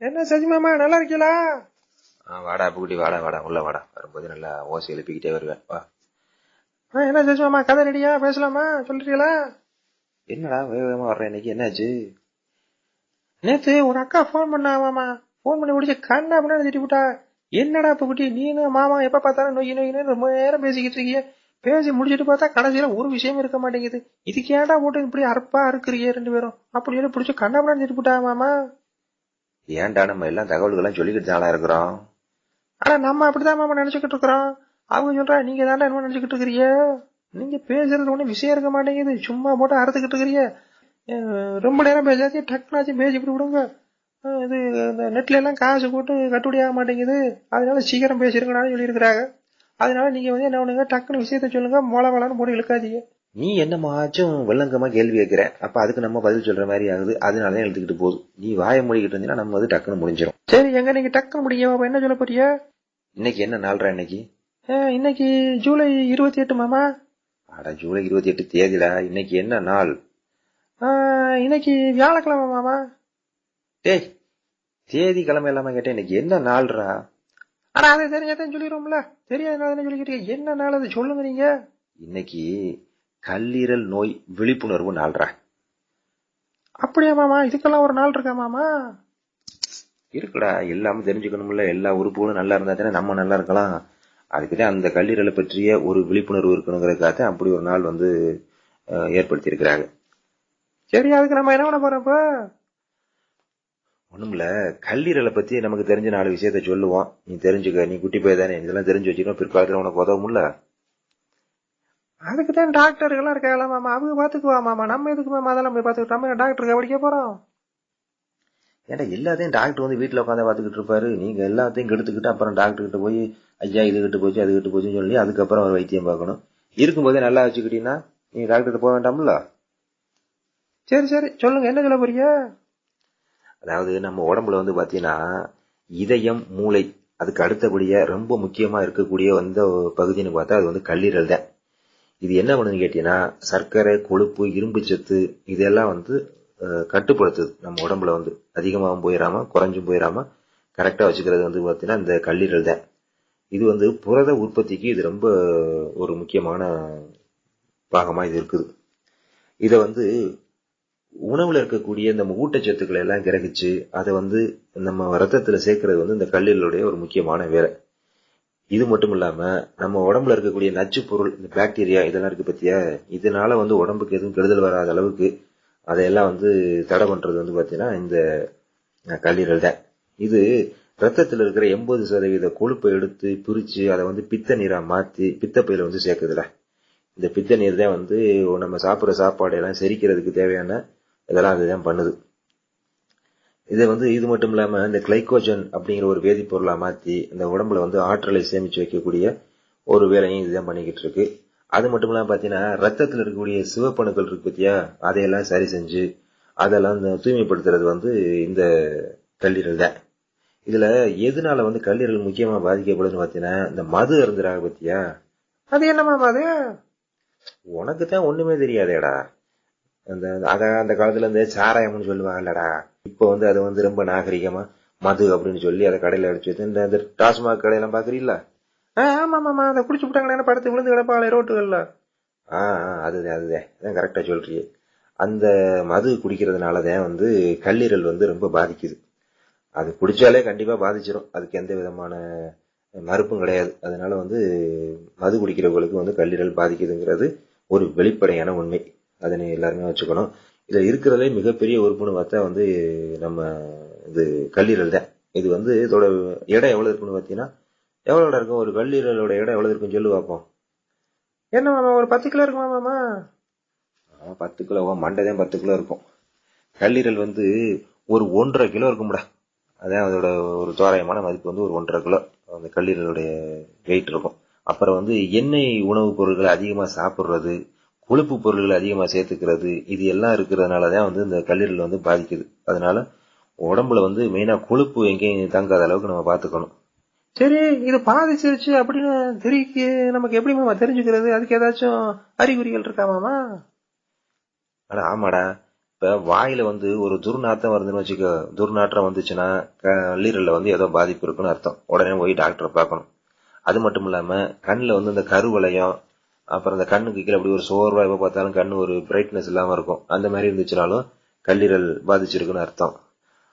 என்ன சஜி மாமா நல்லா இருக்கீங்களா ஆ வாடா புகுட்டி வாடா வாடா உள்ள வாடா. வரும்போது நல்லா ஓசை எழுப்பிக்கிட்டே வருவேன். வா. என்ன சஜி மாமா கதை ரெடியா? பேசலாமா? சொல்றீங்களா? என்னடா வேக வேகமா வர்ற இன்னைக்கு? என்னாச்சு? நேத்து ஒரு அக்கா ஃபோன் பண்ணா மாமா ஃபோன் பண்ணி முடிச்சு கண்ணா அப்படின்னு திட்டி விட்டா என்னடா இப்ப குட்டி நீனு மாமா எப்ப பார்த்தாலும் நொய் நொய்னு ரொம்ப நேரம் பேசிக்கிட்டு இருக்கீங்க. பேசி முடிச்சிட்டு பார்த்தா கடைசியில ஒரு விஷயம் இருக்க மாட்டேங்குது. இதுக்கு ஏன்டா போட்டு இப்படி அறுப்பா இருக்கிறீங்க ரெண்டு பேரும்? அப்படின்னு பிடிச்சி கண்ணா திட்டி விட்டா மாமா ஏன்டா நம்ம எல்லாம் தகவல்கள்லாம் சொல்லிக்கிட்டு தானா இருக்கிறோம்? ஆனா நம்ம அப்படிதான் மாமா நினைச்சுக்கிட்டு இருக்கிறோம். அவங்க சொல்றா நீங்க தாண்டா என்ன நினைச்சுக்கிட்டு இருக்கிறீங்க? நீங்க பேசுறது ஒண்ணு விஷயம் இருக்க மாட்டேங்குது. சும்மா போட்டு அறுத்துக்கிட்டு இருக்கிறீங்க. ரொம்ப நேரம் பேசாச்சு டக்குனாச்சும் பேசி இப்படி விடுங்க. இது இந்த நெட்ல எல்லாம் காசு போட்டு கட்டுப்படி ஆக மாட்டேங்குது. அதனால சீக்கிரம் பேசிருங்கன்னு சொல்லியிருக்கிறாங்க. அதனால நீங்க வந்து என்ன பண்ணுங்க? டக்குன்னு விஷயத்த சொல்லுங்க. மொள வளன்னு போட்டு இழுக்காதீங்க. நீ என்னமாச்சும் வெள்ளங்கமா கேள்வி கேட்கிற? அப்ப அதுக்கு நம்ம பதில் சொல்ற மாதிரி ஆகுது. அதனாலதான் எழுத்துக்கிட்டு போகுது. நீ வாயை மூடிக்கிட்டு இருந்தீங்கன்னா நம்ம வந்து டக்குன்னு முடிஞ்சிடும் சரி எங்க நீங்க டக்குன்னு முடியும்? என்ன சொல்ல போறிய இன்னைக்கு என்ன நாள்ரா இன்னைக்கு? இன்னைக்கு ஜூலை இருபத்தி எட்டு மாமா. அட ஜூலை இருபத்தி எட்டு தேதிடா. இன்னைக்கு என்ன நாள்? இன்னைக்கு வியாழக்கிழமை மாமா. டேய் தேதி கிழமை இல்லாம கேட்டேன் இன்னைக்கு என்ன நாள்ரா? ஆனா அதை தெரிஞ்சாதான் சொல்லிடுவோம்ல. தெரியாதனால சொல்லிக்கிட்டு என்ன நாள் அது? சொல்லுங்க நீங்க. இன்னைக்கு கல்லீரல் நோய் விழிப்புணர்வு நாள்ரா அப்படியா மாமா? இதுக்கெல்லாம் ஒரு நாள் இருக்கா மாமா? இருக்குடா. எல்லாமே தெரிஞ்சுக்கணும்ல. எல்லா உறுப்புகளும் நல்லா இருந்தா தானே நம்ம நல்லா இருக்கலாம். அதுக்குதான் அந்த கல்லீரலை பற்றிய ஒரு விழிப்புணர்வு இருக்கணுங்கிறதுக்காக அப்படி ஒரு நாள் வந்து அஹ், ஏற்படுத்தியிருக்கிறாங்க. சரி அதுக்கு நம்ம என்ன பண்ண போறோம் இப்ப? ஒண்ணுமில்ல. கல்லீரலை பத்தி நமக்கு தெரிஞ்ச நாலு விஷயத்த சொல்லுவோம். நீ தெரிஞ்சுக்க. நீ குட்டி போய் தானே. இதெல்லாம் தெரிஞ்சு வச்சுக்கணும். பிற்காலத்துல உனக்கு உதவும்ல. அதுக்கு தான் டாக்டர்கள்லாம் இருக்காங்களா மாமா. அவங்க பாத்துக்குவா மாமா. நம்ம எதுக்கு மாமா அதெல்லாம் போய் பாத்துக்கிட்டு நம்ம டாக்டருக்கு படிக்க போறோம்? ஏன்டா எல்லாத்தையும் டாக்டர் வந்து வீட்டுல உட்காந்து பாத்துக்கிட்டு இருப்பாரு. நீங்க எல்லாத்தையும் கெடுத்துக்கிட்டு அப்புறம் டாக்டர் கிட்ட போய் ஐயா இது கிட்ட போச்சு அது கிட்ட போச்சுன்னு சொல்லி அதுக்கப்புறம் ஒரு வைத்தியம் பார்க்கணும். இருக்கும்போதே நல்லா வச்சுக்கிட்டீங்கன்னா நீ டாக்டர் போக வேண்டாம்ல? சரி சரி. சொல்லுங்க. என்ன சொல்ல போறீங்க? அதாவது நம்ம உடம்புல வந்து பாத்தீங்கன்னா இதயம் மூளை அதுக்கு அடுத்தபடியா ரொம்ப முக்கியமா இருக்கக்கூடிய அந்த பகுதின்னு பார்த்தா அது வந்து கல்லீரல் தான். இது என்ன பண்ணுதுன்னு கேட்டீங்கன்னா சர்க்கரை கொழுப்பு இரும்பு சத்து இதெல்லாம் வந்து கட்டுப்படுத்துது. நம்ம உடம்புல வந்து அதிகமாகவும் போயிடாம குறைஞ்சும் போயிடாம கரெக்டாக வச்சுக்கிறது வந்து பார்த்தீங்கன்னா இந்த கல்லீரல் தான். இது வந்து புரத உற்பத்திக்கு இது ரொம்ப ஒரு முக்கியமான பாகமாக இது இருக்குது. இதை வந்து உணவில் இருக்கக்கூடிய இந்த ஊட்டச்சத்துக்களை எல்லாம் கிரகிச்சு அதை வந்து நம்ம ரத்தத்தில் சேர்க்கறது வந்து இந்த கல்லீரலுடைய ஒரு முக்கியமான வேலை. இது மட்டும் இல்லாம நம்ம உடம்புல இருக்கக்கூடிய நச்சு பொருள் இந்த பாக்டீரியா இதெல்லாம் இருக்கு பத்தியா? இதனால வந்து உடம்புக்கு எதுவும் கெடுதல் வராத அளவுக்கு அதையெல்லாம் வந்து தடை பண்றது வந்து பாத்தீங்கன்னா இந்த கல்லீரல் தான். இது ரத்தத்தில் இருக்கிற எண்பது சதவீத கொழுப்பை எடுத்து பிரிச்சு அதை வந்து பித்த நீரா மாத்தி பித்தப்பையில வந்து சேர்க்குதுல. இந்த பித்த நீர் தான் வந்து நம்ம சாப்பிட்ற சாப்பாடு எல்லாம் செரிக்கிறதுக்கு தேவையான இதெல்லாம் அதுதான் பண்ணுது. இதை வந்து இது மட்டும் இல்லாம இந்த கிளைகோஜன் அப்படிங்கிற ஒரு வேதிப்பொருளா மாத்தி இந்த உடம்புல வந்து ஆற்றலை சேமிச்சு வைக்கக்கூடிய ஒரு வேலையும் இதுதான் பண்ணிக்கிட்டு இருக்கு. அது மட்டும் இல்லாம பாத்தீங்கன்னா ரத்தத்தில் இருக்கக்கூடிய சிவப்பணுக்கள் இருக்கு பத்தியா? அதையெல்லாம் சரி செஞ்சு அதெல்லாம் இந்த தூய்மைப்படுத்துறது வந்து இந்த கல்லீரல் தான். இதுல எதனால வந்து கல்லீரல் முக்கியமா பாதிக்கப்படுதுன்னு பாத்தீங்கன்னா இந்த மது அருந்துறாங்க பத்தியா? அது என்னமா அது உனக்கு தான் ஒண்ணுமே தெரியாதேடா. அந்த அதான் அந்த காலத்துல இந்த சாராயம்னு சொல்லுவாங்கல்லடா. இப்போ வந்து அது வந்து ரொம்ப நாகரிகமா மது அப்படின்னு சொல்லி அதை கடையில அடிச்சு வச்சு இந்த இந்த டாஸ்மாக் கடையெல்லாம் பாக்குறீல்ல? ஆ, ஆமா அதை குடிச்சு விட்டாங்களே படத்து விழுந்து கிடப்பாளே ரோட்டுகள்ல. ஆ ஆ, அதுதான் அதுதான் அதான் கரெக்டா சொல்றியே. அந்த மது குடிக்கிறதுனாலதான் வந்து கல்லீரல் வந்து ரொம்ப பாதிக்குது. அது குடிச்சாலே கண்டிப்பா பாதிச்சிடும் அதுக்கு எந்த விதமான மறுப்பும் கிடையாது. அதனால வந்து மது குடிக்கிறவங்களுக்கு வந்து கல்லீரல் பாதிக்குதுங்கிறது ஒரு வெளிப்படையான உண்மை. அதை நீ எல்லாருமே வச்சுக்கணும். இதுல இருக்கிறதுலே மிகப்பெரிய உறுப்புன்னு பார்த்தா வந்து நம்ம இது கல்லீரல் தான். இது வந்து இதோட எடை எவ்வளவு இருக்குன்னு பார்த்தீங்கன்னா எவ்வளோட இருக்கும்? ஒரு கல்லீரலோட எடை எவ்வளவு இருக்குன்னு சொல்லி பார்ப்போம் என்ன மாமா ஒரு பத்து கிலோ இருக்குமா மாமா? பத்து கிலோ மண்டை தான் பத்து கிலோ இருக்கும். கல்லீரல் வந்து ஒரு ஒன்றரை கிலோ இருக்கும்டா. அதான் அதோட ஒரு தோராயமான மதிப்பு வந்து ஒரு ஒன்றரை கிலோ. அந்த கல்லீரலுடைய வெயிட் இருக்கும். அப்புறம் வந்து எண்ணெய் உணவுப் பொருட்களை அதிகமா சாப்பிடுறது கொழுப்பு பொருட்களை அதிகமா சேர்த்துக்கிறது இது எல்லாம் இருக்கிறதுனால தான் வந்து இந்த கல்லீரல் வந்து பாதிக்குது. அதனால உடம்புல வந்து மெயினா கொழுப்பு எங்கேயும் தங்காத அளவுக்கு நம்ம பார்த்துக்கணும். சரி இது பாதிச்சிருச்சு அப்படின்னு தெரிவிக்க நமக்கு எப்படி மாமா தெரிஞ்சுக்கிறது? அதுக்கு ஏதாச்சும் அறிகுறிகள் இருக்கா மாமா? ஆனா ஆமாடா. இப்ப வாயில வந்து ஒரு துர்நாத்தம் வருதுன்னு வச்சுக்கோ துர்நாற்றம் வந்துச்சுன்னா கல்லீரல்ல வந்து ஏதோ பாதிப்பு இருக்குன்னு அர்த்தம். உடனே போய் டாக்டரை பார்க்கணும். அது மட்டும் இல்லாம கண்ணுல வந்து இந்த கருவளையம் அப்புறம் அந்த கண்ணுக்கு கீழே அப்படி ஒரு சோர்வா எப்போ பார்த்தாலும் கண்ணு ஒரு பிரைட்னஸ் இல்லாம இருக்கும். அந்த மாதிரி இருந்துச்சுனாலும் கல்லீரல் பாதிச்சிருக்குன்னு அர்த்தம்.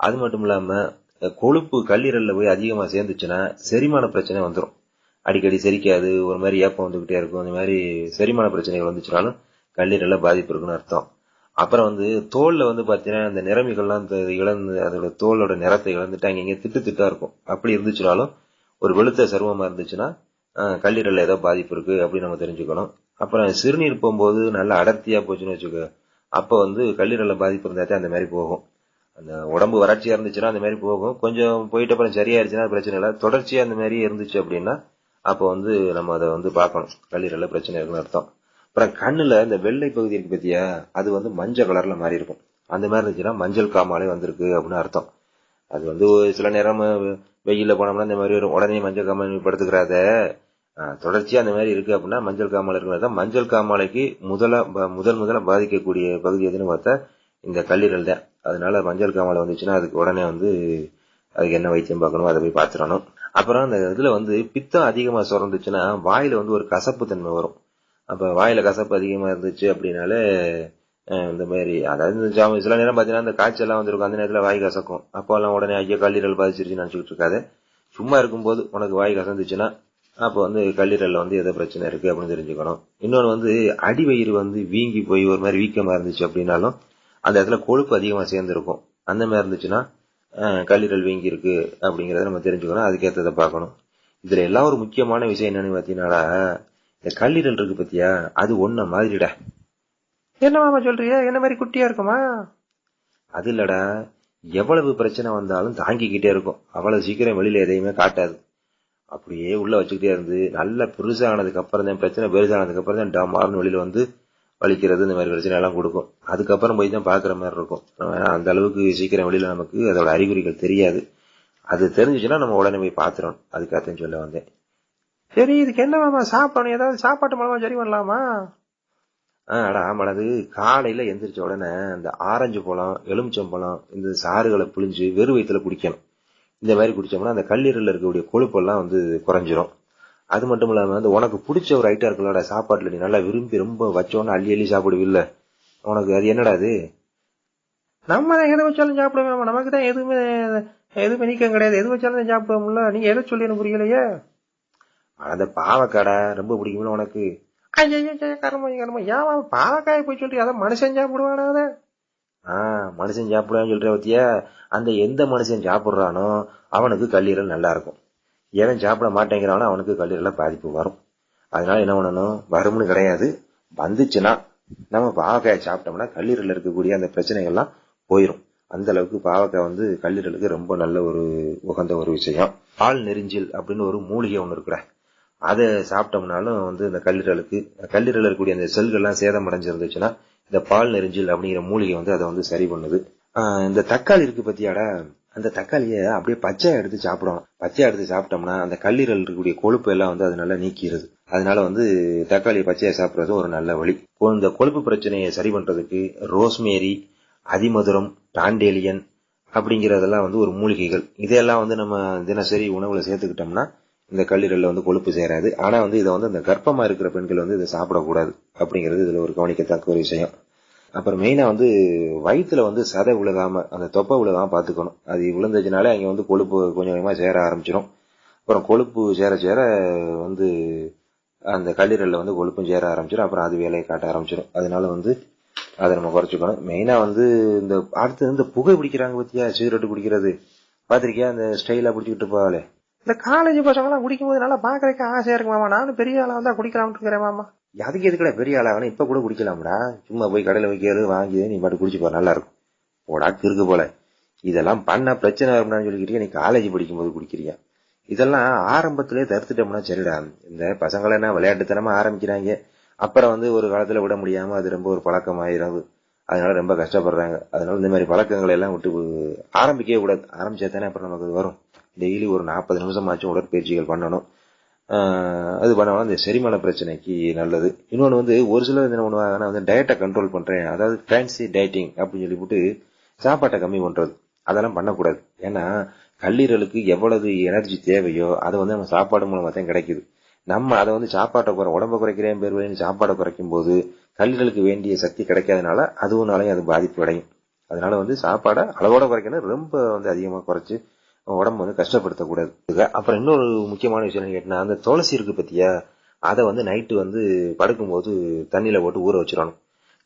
அது மட்டும் இல்லாம கொழுப்பு கல்லீரல்ல போய் அதிகமா சேர்ந்துச்சுன்னா செரிமான பிரச்சனை வந்துடும் அடிக்கடி செரிக்காது ஒரு மாதிரி ஏப்பம் வந்துகிட்டே இருக்கும். இந்த மாதிரி செரிமான பிரச்சனைகள் வந்துச்சுனாலும் கல்லீரல்ல பாதிப்பு இருக்குன்னு அர்த்தம். அப்புறம் வந்து தோல்ல வந்து பாத்தீங்கன்னா இந்த நிறமிகள்லாம் இந்த இழந்து அதோட தோலோட நிறத்தை இழந்துட்டு அங்க திட்டு திட்டா இருக்கும். அப்படி இருந்துச்சுனாலும் ஒரு வெளுத்த சருவமா இருந்துச்சுன்னா கல்லீரல்ல ஏதோ பாதிப்பு இருக்கு அப்படின்னு நம்ம தெரிஞ்சுக்கணும். அப்புறம் சிறுநீர் போகும்போது நல்லா அடர்த்தியா போச்சுன்னு வச்சுக்கோ அப்போ வந்து கல்லீரலில் பாதிப்பு இருந்தாச்சும் அந்த மாதிரி போகும். அந்த உடம்பு வறட்சியா இருந்துச்சுன்னா அந்த மாதிரி போகும். கொஞ்சம் போயிட்டு அப்புறம் சரியாயிருச்சுன்னா பிரச்சனை இல்லை. தொடர்ச்சியா அந்த மாதிரி இருந்துச்சு அப்படின்னா அப்போ வந்து நம்ம அதை வந்து பார்க்கணும். கல்லீரலில் பிரச்சனை இருக்குன்னு அர்த்தம். அப்புறம் கண்ணுல இந்த வெள்ளை பகுதி இருக்கு பத்தியா அது வந்து மஞ்சள் கலர்ல மாறி இருக்கும். அந்த மாதிரி இருந்துச்சுன்னா மஞ்சள் காமாலே வந்திருக்கு அப்படின்னு அர்த்தம். அது வந்து ஒரு சில நேரம் வெயிலில் போனோம்னா இந்த மாதிரி வரும். உடனே மஞ்சள் காமாலை படுத்துக்கிறாத. தொடர்ச்சியா அந்த மாதிரி இருக்கு அப்படின்னா மஞ்சள் காமாலை இருக்கிறது மஞ்சள் காமாலைக்கு முதல ப- முதல் முதல்ல பாதிக்கக்கூடிய பகுதி எதுன்னு பார்த்தா இந்த கல்லீரல் தான். அதனால மஞ்சள் காமாலை வந்துச்சுன்னா அதுக்கு உடனே வந்து அதுக்கு என்ன வைத்தியம் பார்க்கணும் அதை போய் பார்த்துடணும். அப்புறம் அந்த இதுல வந்து பித்தம் அதிகமா சுரந்துச்சுன்னா வாயில வந்து ஒரு கசப்பு தன்மை வரும். அப்ப வாயில கசப்பு அதிகமா இருந்துச்சு அப்படின்னாலே இந்த மாதிரி அதாவது இந்த சில நேரம் பாத்தீங்கன்னா அந்த காய்ச்சல்லாம் வந்துருக்கும். அந்த நேரத்துல வாய் கசக்கும். அப்போ எல்லாம் உடனே ஐயோ கல்லீரல் பாதிச்சிருச்சு நினைச்சுக்கிட்டு இருக்காது. சும்மா இருக்கும்போது உனக்கு வாய் கசந்துச்சுன்னா அப்போ வந்து கல்லீரல்ல வந்து ஏதோ பிரச்சனை இருக்கு அப்படின்னு தெரிஞ்சுக்கணும். இன்னொன்று வந்து அடிவயிறு வந்து வீங்கி போய் ஒரு மாதிரி வீக்கமா இருந்துச்சு அப்படின்னாலும் அந்த இடத்துல கொழுப்பு அதிகமா சேர்ந்துருக்கும். அந்த மாதிரி இருந்துச்சுன்னா கல்லீரல் வீங்கி இருக்கு அப்படிங்கறத நம்ம தெரிஞ்சுக்கணும். அதுக்கேற்றதை பார்க்கணும். இதுல எல்லாம் ஒரு முக்கியமான விஷயம் என்னன்னு பாத்தீங்கன்னா இந்த கல்லீரல் இருக்கு பத்தியா? அது ஒன்ன மாதிரிடா. என்ன மாமா சொல்றிய என்ன மாதிரி குட்டியா இருக்குமா? அது இல்லடா. எவ்வளவு பிரச்சனை வந்தாலும் தாங்கிக்கிட்டே இருக்கும். அவ்வளவு சீக்கிரம் வெளியில எதையுமே காட்டாது. அப்படியே உள்ள வச்சுக்கிட்டே இருந்து நல்ல பெருசானதுக்கு அப்புறம் தான் பிரச்சனை பெருசானதுக்கு அப்புறம் தான் டமார்னு வெளியில வந்து வலிக்கிறது இந்த மாதிரி பிரச்சனை எல்லாம் கொடுக்கும். அதுக்கப்புறம் போய் தான் பாக்குற மாதிரி இருக்கும். நம்ம அந்த அளவுக்கு சீக்கிரம் வெளியில நமக்கு அதோட அறிகுறிகள் தெரியாது. அது தெரிஞ்சுச்சுன்னா நம்ம உடனே போய் பாத்துறோம் அதுக்காகத்தான் சொல்ல வந்தேன். சரி இதுக்கு என்ன மாமா சாப்பிடணும்? ஏதாவது சாப்பாட்டு மூலமா சரி பண்ணலாமா? ஆடா அடா அது காலையில எந்திரிச்ச உடனே அந்த ஆரஞ்சு பழம் எலுமிச்சம்பழம் இந்த சாறுகளை புளிஞ்சு வெறும் வயிற்றுல குடிக்கணும். இந்த மாதிரி குடிச்சோம்னா அந்த கல்லீரல்ல இருக்கக்கூடிய கொழுப்பெல்லாம் வந்து குறைஞ்சிரும். அது மட்டும் இல்லாம அந்த உனக்கு பிடிச்ச ஒரு ஐட்டம் இருக்குல்லடா சாப்பாட்டுல நீ நல்லா விரும்பி ரொம்ப வச்சோன்னு அள்ளி அள்ளி சாப்பிடுவில்ல. உனக்கு அது என்னடா அது? நம்ம தான் எதை வச்சாலும் சாப்பிடுவோம் நமக்கு தான் எதுவுமே எதுவுமே நீக்கம் கிடையாது. எது வச்சாலும் சாப்பிடுவோம்ல. நீங்க எதை சொல்லி எனக்கு புரியலையே? அந்த பாவக்காடா ரொம்ப பிடிக்கும்ல உனக்கு. ஐயா கர்மம் கர்மம் ஏன் பாவக்காயை போய் சொல்லி அதை மனுஷன் சாப்பிடுவானா அதை ஆஹ் மனுஷன் சாப்பிடுவான்னு சொல்ற பத்தியா? அந்த எந்த மனுஷன் சாப்பிட்றானோ அவனுக்கு கல்லீரல் நல்லா இருக்கும் எவன் சாப்பிட மாட்டேங்கிறானோ அவனுக்கு கல்லீரல பாதிப்பு வரும். அதனால என்ன பண்ணணும்? வரும்னு கிடையாது. வந்துச்சுன்னா நம்ம பாவக்காயை சாப்பிட்டோம்னா கல்லீரல் இருக்கக்கூடிய அந்த பிரச்சனைகள்லாம் போயிடும் அந்த அளவுக்கு பாவக்காய் வந்து கல்லீரலுக்கு ரொம்ப நல்ல ஒரு உகந்த ஒரு விஷயம். ஆள் நெரிஞ்சில் அப்படின்னு ஒரு மூலிகை ஒன்று இருக்கிற அதை சாப்பிட்டோம்னாலும் வந்து இந்த கல்லீரலுக்கு கல்லீரல் இருக்கக்கூடிய அந்த செல்கள்லாம் சேதம் அடைஞ்சிருந்துச்சுன்னா இந்த பால் நெறிஞ்சில் அப்படிங்கிற மூலிகை வந்து அதை வந்து சரி பண்ணுது. இந்த தக்காளி இருக்கு பத்தியாடா அந்த தக்காளியை அப்படியே பச்சையா எடுத்து சாப்பிடணும் பச்சையா எடுத்து சாப்பிட்டோம்னா அந்த கல்லீரல் இருக்கக்கூடிய கொழுப்பு எல்லாம் வந்து அது நல்லா நீக்கிடுது அதனால வந்து தக்காளியை பச்சையா சாப்பிடுறது ஒரு நல்ல வழி. இந்த கொழுப்பு பிரச்சனையை சரி பண்றதுக்கு ரோஸ்மேரி அதிமதுரம் டாண்டேலியன் அப்படிங்கறதெல்லாம் வந்து ஒரு மூலிகைகள். இதையெல்லாம் வந்து நம்ம தினசரி உணவுல சேர்த்துக்கிட்டோம்னா இந்த கல்லீரல்ல வந்து கொழுப்பு சேராது. ஆனா வந்து இதை வந்து அந்த கர்ப்பமா இருக்கிற பெண்கள் வந்து இதை சாப்பிடக்கூடாது அப்படிங்கிறது இதுல ஒரு கவனிக்கத்தக்க ஒரு விஷயம். அப்புறம் மெயினா வந்து வயிற்றுல வந்து சதை விழுகாம அந்த தொப்பை விழுகாம பாத்துக்கணும் அது விழுந்துச்சுனாலே அங்க வந்து கொழுப்பு கொஞ்சம் கொஞ்சமா சேர ஆரம்பிச்சிடும் அப்புறம் கொழுப்பு சேர சேர வந்து அந்த கல்லீரல்ல வந்து கொழுப்பும் சேர ஆரம்பிச்சிடும் அப்புறம் அது வேலையை காட்ட ஆரம்பிச்சிடும் அதனால வந்து அதை நம்ம குறைச்சிக்கணும். மெயினா வந்து இந்த அடுத்து இந்த புகை பிடிக்கிறாங்க பத்தியா? சிகரெட் பிடிக்கிறது. பாத்திருக்கியா அந்த ஸ்டைலா பிடிச்சிக்கிட்டு போவாளே இந்த காலேஜ் பசங்களாம் குடிக்கும்போது நல்லா பாக்குறதுக்கு ஆசையா இருக்கு மாமா? நானும் பெரிய ஆளா வந்தா குடிக்கலாம்னு இருக்கிறேன் மாமா. அதுக்கு எதுக்குடா பெரிய ஆளாகணும் இப்ப கூட குடிக்கலாம்டா. சும்மா போய் கடையில வைக்கிறது வாங்கி நீ பாட்டு குடிச்சு போற நல்லா இருக்கும் போடா இருக்கு போல. இதெல்லாம் பண்ணா பிரச்சனை வரும்னு சொல்லிக்கிட்டு நீ காலேஜ் படிக்கும்போது குடிக்கிறியா? இதெல்லாம் ஆரம்பத்திலே தடுத்துட்டோம்னா சரிடா. இந்த பசங்களை என்ன விளையாட்டுத்தனமா ஆரம்பிக்கிறாங்க. அப்புறம் வந்து ஒரு காலத்துல விட முடியாம அது ரொம்ப ஒரு பழக்கம் ஆயிரும் அதனால ரொம்ப கஷ்டப்படுறாங்க. அதனால இந்த மாதிரி பழக்கங்களை எல்லாம் விட்டு ஆரம்பிக்கவே கூடாது. ஆரம்பிச்சா தானே அப்புறம் நமக்கு வரும். டெய்லி ஒரு நாற்பது நிமிஷமாச்சும் உடற்பயிற்சிகள் பண்ணணும். அது பண்ணாலும் இந்த செரிமான பிரச்சனைக்கு நல்லது. இன்னொன்று வந்து ஒரு சிலர் என்ன பண்ணுவாங்கன்னா வந்து டயட்டை கண்ட்ரோல் பண்ணுறேன் அதாவது ஃபேன்சி டயட்டிங் அப்படின்னு சொல்லிவிட்டு சாப்பாட்டை கம்மி பண்ணுறது அதெல்லாம் பண்ணக்கூடாது. ஏன்னா கல்லீரலுக்கு எவ்வளவு எனர்ஜி தேவையோ அதை வந்து நம்ம சாப்பாடு மூலமாக தான் கிடைக்குது. நம்ம அதை வந்து சாப்பாட்டை குறை உடம்ப குறைக்கிறேன் பேர் சாப்பாடை குறைக்கும் போது கல்லீரலுக்கு வேண்டிய சக்தி கிடைக்காதனால அதுவும்னாலையும் அது பாதிப்பு அடையும். அதனால வந்து சாப்பாடை அளவோட குறைக்கணும் ரொம்ப வந்து அதிகமாக குறைச்சி உடம்பு வந்து கஷ்டப்படுத்தக்கூடாது. அப்புறம் இன்னொரு முக்கியமான விஷயம் என்ன கேட்டீங்கன்னா அந்த துளசி இருக்கு பத்தியா அதை வந்து நைட்டு வந்து படுக்கும்போது தண்ணியில போட்டு ஊற வச்சிடணும்.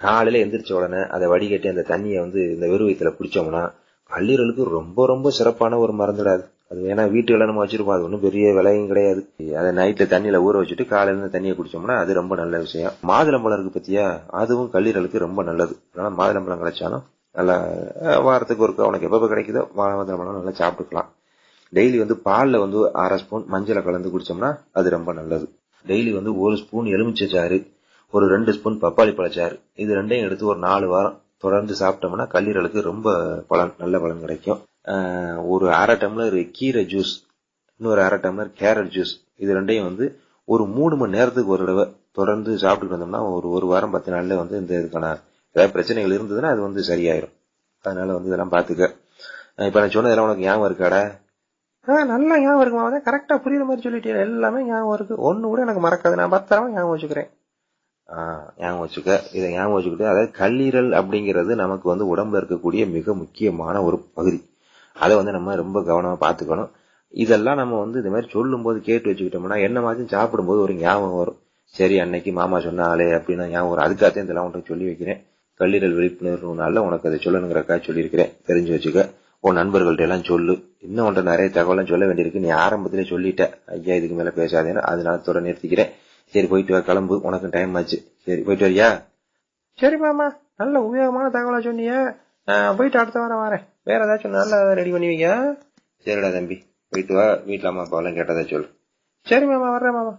காலையில எந்திரிச்ச உடனே அதை வடிகட்டி அந்த தண்ணியை வந்து இந்த வெறுவயத்துல குடிச்சோம்னா கல்லீரலுக்கு ரொம்ப ரொம்ப சிறப்பான ஒரு மருந்துடாது அது ஏன்னா வீட்டு வீட்டுல நம்ம வச்சிருப்போம். அது ஒன்றும் பெரிய விலையும் கிடையாது. அதை நைட்ல தண்ணியில ஊற வச்சுட்டு காலையிலேருந்து தண்ணியை குடிச்சோம்னா அது ரொம்ப நல்ல விஷயம். மாதுளம்பழம் இருக்கு பத்தியா? அதுவும் கல்லீரலுக்கு ரொம்ப நல்லது. அதனால மாதுளம்பழம் கிடைச்சாலும் நல்லா வாரத்துக்கு ஒரு உனக்கு எப்பப்போ கிடைக்குதோ மாதுளம்பழம் நல்லா சாப்பிட்டுக்கலாம். டெய்லி வந்து பாலில் வந்து அரை ஸ்பூன் மஞ்சளை கலந்து குடிச்சோம்னா அது ரொம்ப நல்லது. டெய்லி வந்து ஒரு ஸ்பூன் எலுமிச்சை சாறு ஒரு ரெண்டு ஸ்பூன் பப்பாளி பழச்சாறு. இது ரெண்டையும் எடுத்து ஒரு நாலு வாரம் தொடர்ந்து சாப்பிட்டோம்னா கல்லீரலுக்கு ரொம்ப பலன் நல்ல பலன் கிடைக்கும். ஒரு அரை டம்ளர் கீரை ஜூஸ் இன்னொரு அரை டம்ளர் கேரட் ஜூஸ் இது ரெண்டையும் வந்து ஒரு மூணு மணி நேரத்துக்கு ஒரு தடவை தொடர்ந்து சாப்பிட்டுட்டு வந்தோம்னா ஒரு ஒரு வாரம் பத்து நாள்ல வந்து இந்த இதுக்கான ஏதாவது பிரச்சனைகள் இருந்ததுன்னா அது வந்து சரியாயிரும். அதனால வந்து இதெல்லாம் பாத்துக்க. இப்ப நான் சொன்னதெல்லாம் உனக்கு ஞாபகம் இருக்காடா? ஆ நல்லா ஞாபகம் இருக்குமா அதான் கரெக்டா புரியுற மாதிரி சொல்லிட்டீங்க எல்லாமே ஞாபகம் இருக்கு. ஒண்ணு கூட எனக்கு மறக்காது. நான் பத்திரமா ஞாபகம் வச்சுக்கிறேன். ஆஹ் ஞாபகம் வச்சுக்க. இதை ஞாபகம் வச்சுக்கிட்டு அதாவது கல்லீரல் அப்படிங்கிறது நமக்கு வந்து உடம்புல இருக்கக்கூடிய மிக முக்கியமான ஒரு பகுதி. அதை வந்து நம்ம ரொம்ப கவனமா பாத்துக்கணும் இதெல்லாம் நம்ம வந்து இந்த மாதிரி சொல்லும் போது கேட்டு வச்சுக்கிட்டோம்னா என்ன மாதிரி சாப்பிடும்போது ஒரு ஞாபகம் வரும். சரி அன்னைக்கு மாமா சொன்னாலே அப்படின்னா ஞாபகம் வரும். அதுக்காகத்தான் இதெல்லாம் உனக்கு சொல்லி வைக்கிறேன். கல்லீரல் விழிப்புணர்வு நாளில் உனக்கு அதை சொல்லணுங்கிறக்கா சொல்லியிருக்கிறேன். தெரிஞ்சு வச்சுக்க. உன் நண்பர்கள்ட்ட எல்லாம் சொல்லு. இன்னும் உன்ட்ட நிறைய தகவலாம் சொல்ல வேண்டியிருக்கு. நீ ஆரம்பத்திலே சொல்லிட்ட. ஐயா இதுக்கு மேல பேசாதேன்னு அதனால தொட நிறுத்திக்கிறேன். சரி போயிட்டு வா கிளம்பு. உனக்கு டைம் ஆச்சு. சரி போயிட்டு வரியா? சரி மாமா. நல்ல உபயோகமான தகவலா சொன்னிய. போயிட்டு அடுத்த வாரம் வரேன். வேற ஏதாச்சும் நல்லா ரெடி பண்ணுவீங்க சரிடா தம்பி. போயிட்டு வா. வீட்டுல அம்மா அப்பாவெல்லாம் கேட்டதா சொல்லு. சரி மாமா வர்றேன் மாமா.